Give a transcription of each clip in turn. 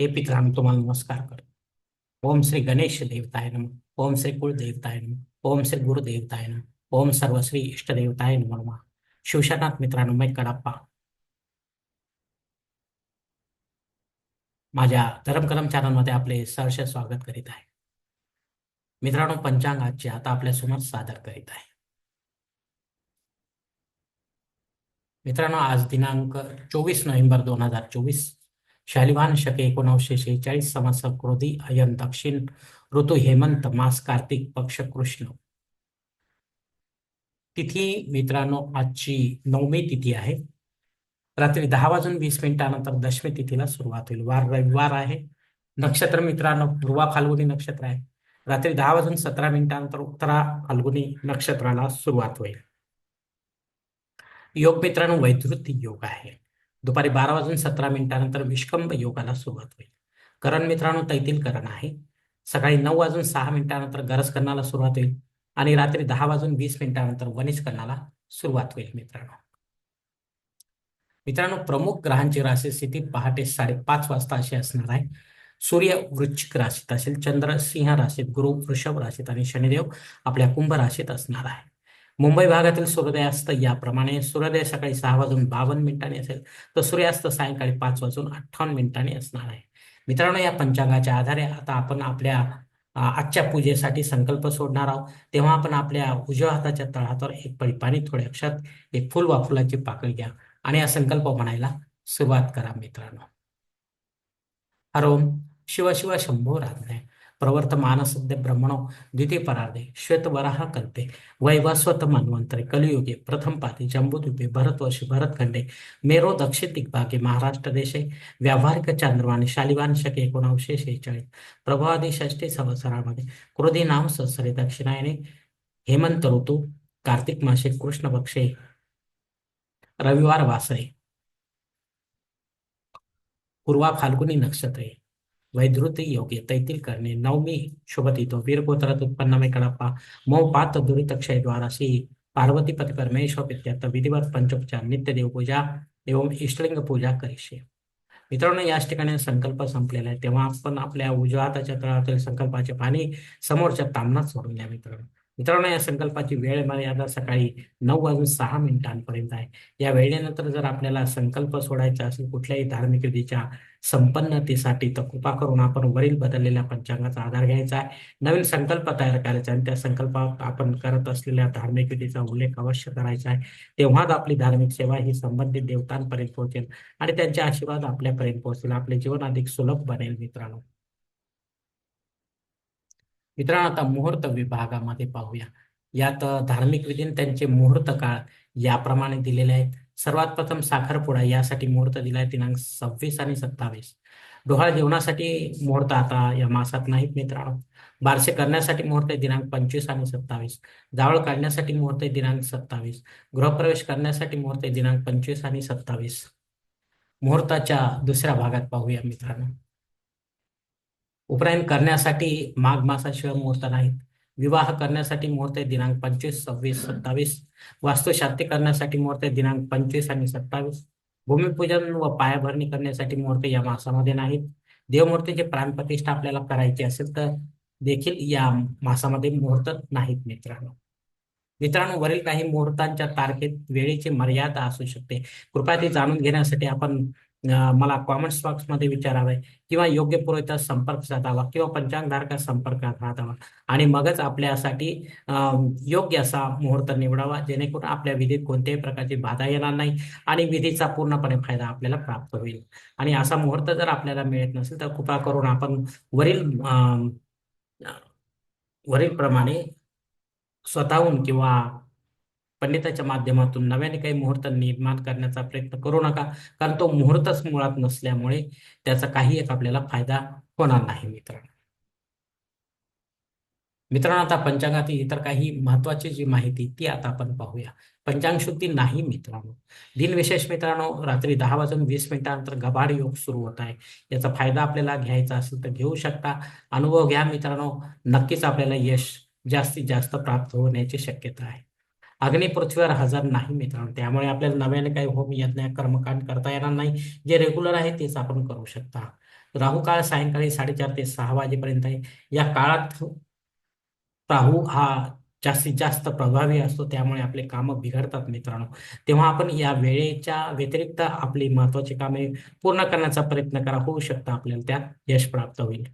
हे पितरांनो तुम्हाला नमस्कार करतो. ओम श्री गणेश देवताय नम ओम श्री कुळदेवताय नम ओम श्री गुरुदेवताय नम ओम सर्वश्री इष्टदेवताय नम शिवशनाथ मित्रांनो मै कडाप्पा. माझ्या धर्म चॅनलमध्ये आपले सहर्ष स्वागत करीत आहे. मित्रांनो पंचांग आजचे आता आपल्यासमोर सादर करीत आहे. मित्रांनो आज दिनांक चोवीस नोव्हेंबर दोन हजार चोवीस शालिवान शके एकोणीसशे शेहेचाळीस संवत्सर क्रोधी अयन दक्षिण ऋतू हेमंत मास कार्तिक पक्ष कृष्ण. तिथी मित्रांनो आजची नवमी तिथी आहे. रात्री दहा वाजून वीस मिनिटानंतर दशमी तिथीला सुरुवात होईल. वार रविवार आहे. नक्षत्र मित्रांनो पूर्वा फाल्गुनी नक्षत्र आहे. रात्री दहा वाजून सतरा मिनिटानंतर उत्तरा फाल्गुनी नक्षत्राला सुरुवात होईल. योग मित्रांनो वैद्युती योग आहे. दुपारी बारा वाजून सतरा मिनिटानंतर विष्कंभ योगाला सुरुवात होईल. करण मित्रांनो तैतील करण आहे. सकाळी नऊ वाजून सहा मिनिटानंतर गरज करण्याला सुरुवात होईल आणि रात्री दहा वाजून वीस मिनिटानंतर वनिज करण्याला सुरुवात होईल मित्रांनो. मित्रांनो प्रमुख ग्रहांची राशी स्थिती पहाटे साडेपाच वाजता अशी असणार आहे. सूर्य वृश्चिक राशीत असेल चंद्र सिंह राशीत गुरु वृषभ राशीत आणि शनिदेव आपल्या कुंभ राशीत असणार आहे. मुंबई भागातील सूर्योदयास्त याप्रमाणे सूर्योदय सकाळी सहा वाजून बावन्न मिनिटांनी असेल तर सूर्यास्त सायंकाळी पाच वाजून अठ्ठावन्न मिनिटांनी असणार आहे. मित्रांनो या पंचांगाच्या आधारे आता आपण आपल्या आजच्या पूजेसाठी संकल्प सोडणार आहोत. तेव्हा आपण आपल्या उजव्या हाताच्या तळहातावर एक पळी पाणी थोड्या अक्षात एक फुल वा फुलाची पाकळी घ्या आणि हा संकल्प म्हणायला सुरुवात करा मित्रांनो. हरोम शिव शिव शंभो राधने प्रवर्तमानसद्य ब्रह्मणो द्वितीय परार्धे श्वेतवराह कल्पे वैवस्वत मन्वंतरे कलियुगे प्रथम पाती जम्बूद्वीपे भरतवर्षी भरतखंडे मेरो दक्षिण दिग्भागे महाराष्ट्र देशे व्यावहारिक चांद्रवाणी शालिवान शके एकोणावीसशे शेहेचाळीस प्रभावादी षष्टी संवत्सरामध्ये क्रोधी नाम संसरे दक्षिणायने हेमंत ऋतू कार्तिक मासे कृष्ण पक्षे रविवार वासरे पूर्वा फाल्गुनी नक्षत्रे वैधृती योग्य तैतील करणे नवमी शुभतितो वीरगोत्रात उत्पन्नमे कडप्पा मौ पात दुरित क्षय द्वारा श्री पार्वती परमेश्वर प्रत्यर्थ विधिवत पंचोपचार नित्य देवपूजा एवं इष्टलिंग पूजा करीशे मित्रांनो याच ठिकाणी संकल्प संपलेला आहे तेव्हा आपण आपल्या उजव्या हाताच्या तळातील संकल्पाचे पाणी समोरच्या तामनात सोडून द्या मित्रांनो मित्रांनो या संकल्पाची वेळ मर्यादा सकाळी नऊ वाजून सहा मिनिटांपर्यंत आहे. या वेळेनंतर जर आपल्याला संकल्प सोडायचा असेल कुठल्याही धार्मिक विधीच्या संपन्नतेसाठी तर कृपा करून आपण वरील बदललेल्या पंचांगाचा आधार घ्यायचा आहे. नवीन संकल्प तयार करायचा आणि त्या संकल्पात आपण करत असलेल्या धार्मिक विधीचा उल्लेख अवश्य करायचा आहे. तेव्हाच आपली धार्मिक सेवा ही संबंधित देवतांपर्यंत पोहोचेल आणि त्यांचे आशीर्वाद आपल्यापर्यंत पोहोचेल आपले जीवन अधिक सुलभ बनेल मित्रांनो. मित्रांनो आता मुहूर्त विभागामध्ये पाहूया. यात धार्मिक विधीन त्यांचे मुहूर्त काळ याप्रमाणे दिलेले आहेत. सर्वात प्रथम साखरपुडा यासाठी मुहूर्त दिलाय दिनांक सव्वीस आणि सत्तावीस. डोहाळ जेवणासाठी मुहूर्त आता या मासात नाहीत मित्रांनो. बारसे करण्यासाठी मुहूर्त दिनांक पंचवीस आणि सत्तावीस. जावळ काढण्यासाठी मुहूर्त दिनांक सत्तावीस. गृहप्रवेश करण्यासाठी मुहूर्त दिनांक पंचवीस आणि सत्तावीस. मुहूर्ताच्या दुसऱ्या भागात पाहूया मित्रांनो. उपनयन करण्यासाठी माघ मासाशिवाय मुहूर्त नाहीत. विवाह करण्यासाठी मुहूर्त आहे दिनांक पंचवीस सव्वीस सत्तावीस. वास्तुशांती करण्यासाठी मुहूर्त आहे दिनांक पंचवीस आणि सत्तावीस. भूमिपूजन व पायाभरणी करण्यासाठी मुहूर्त या मासामध्ये नाहीत. देवमूर्तीचे प्राणप्रतिष्ठा आपल्याला करायची असेल तर देखील या मासामध्ये मुहूर्त नाहीत मित्रांनो. मित्रांनो वरील काही मुहूर्तांच्या तारखेत वेळेची मर्यादा असू शकते. कृपया ती जाणून घेण्यासाठी आपण मला कॉमेंट्स बॉक्समध्ये विचारावे किंवा योग्य पुरवठा संपर्क साधावा किंवा पंचांगधारका संपर्कात राहावा आणि मगच आपल्यासाठी योग्य असा मुहूर्त निवडावा जेणेकरून आपल्या विधीत कोणत्याही प्रकारची बाधा येणार नाही आणि विधीचा पूर्णपणे फायदा आपल्याला प्राप्त होईल. आणि असा मुहूर्त जर आपल्याला मिळत नसेल तर कृपा करून आपण वरील वरील प्रमाणे स्वतःहून किंवा पंडिताच्या माध्यमातून नव्याने काही मुहूर्त निर्माण करण्याचा प्रयत्न करू नका. कारण तो मुहूर्तच मुळात नसल्यामुळे त्याचा काही एक आपल्याला फायदा होणार नाही मित्रांनो. मित्रांनो आता पंचांगातील इतर काही महत्वाची जी माहिती ती आता आपण पाहूया. पंचांग शुद्धी नाही मित्रांनो. दिनविशेष मित्रांनो रात्री दहा वाजून वीस मिनिटानंतर गबाड योग सुरू होत आहे. याचा फायदा आपल्याला घ्यायचा असेल तर घेऊ शकता. अनुभव घ्या मित्रांनो. नक्कीच आपल्याला यश जास्तीत जास्त प्राप्त होण्याची शक्यता आहे. अग्नी पृथ्वीवर हजर नाही मित्रांनो. त्यामुळे आपल्याला नव्याने काही होम यज्ञ कर्मकांड करता येणार नाही. जे रेग्युलर आहे तेच आपण करू शकता. राहू काळ सायंकाळी साडेचार ते सहा वाजेपर्यंत आहे. या काळात राहू हा जास्तीत जास्त प्रभावी असतो. त्यामुळे आपले कामं बिघडतात मित्रांनो. तेव्हा आपण या वेळेच्या व्यतिरिक्त आपली महत्वाची कामे पूर्ण करण्याचा प्रयत्न करा. होऊ शकता आपल्याला त्यात यश प्राप्त होईल.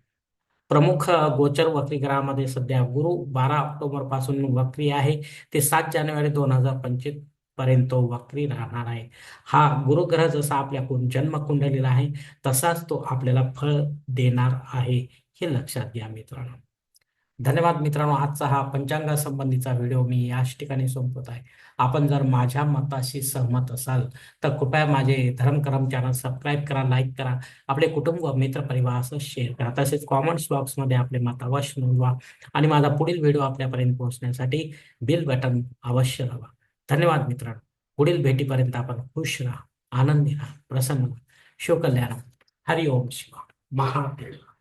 प्रमुख गोचर वक्री ग्रहामध्ये सध्या गुरु बारा ऑक्टोबरपासून वक्री आहे. ते सात जानेवारी दोन हजार पंचवीसपर्यंत वक्री राहणार आहे. हा गुरुग्रह जसा आपल्या जन्म कुंडलीला आहे तसाच तो आपल्याला फळ देणार आहे हे लक्षात घ्या मित्रांनो. धन्यवाद मित्रांनो आजचा हा पंचांगासंबंधीचा व्हिडिओ मी याच ठिकाणी संपवत आहे. आपण जर माझ्या मताशी सहमत असाल तर कृपया माझे धर्मकरम चॅनल सबस्क्राईब करा लाईक करा आपले कुटुंब मित्र परिवार असं शेअर करा. तसेच कॉमेंट्स बॉक्समध्ये आपले मत अवश्य नोंदवा आणि माझा पुढील व्हिडिओ आपल्यापर्यंत पोहोचण्यासाठी बिल बटन अवश्य लावा धन्यवाद मित्रांनो. पुढील भेटीपर्यंत आपण खुश राहा आनंदी राहा प्रसन्न राहा. शिवकल्याण. हरिओम शिवा महादेव.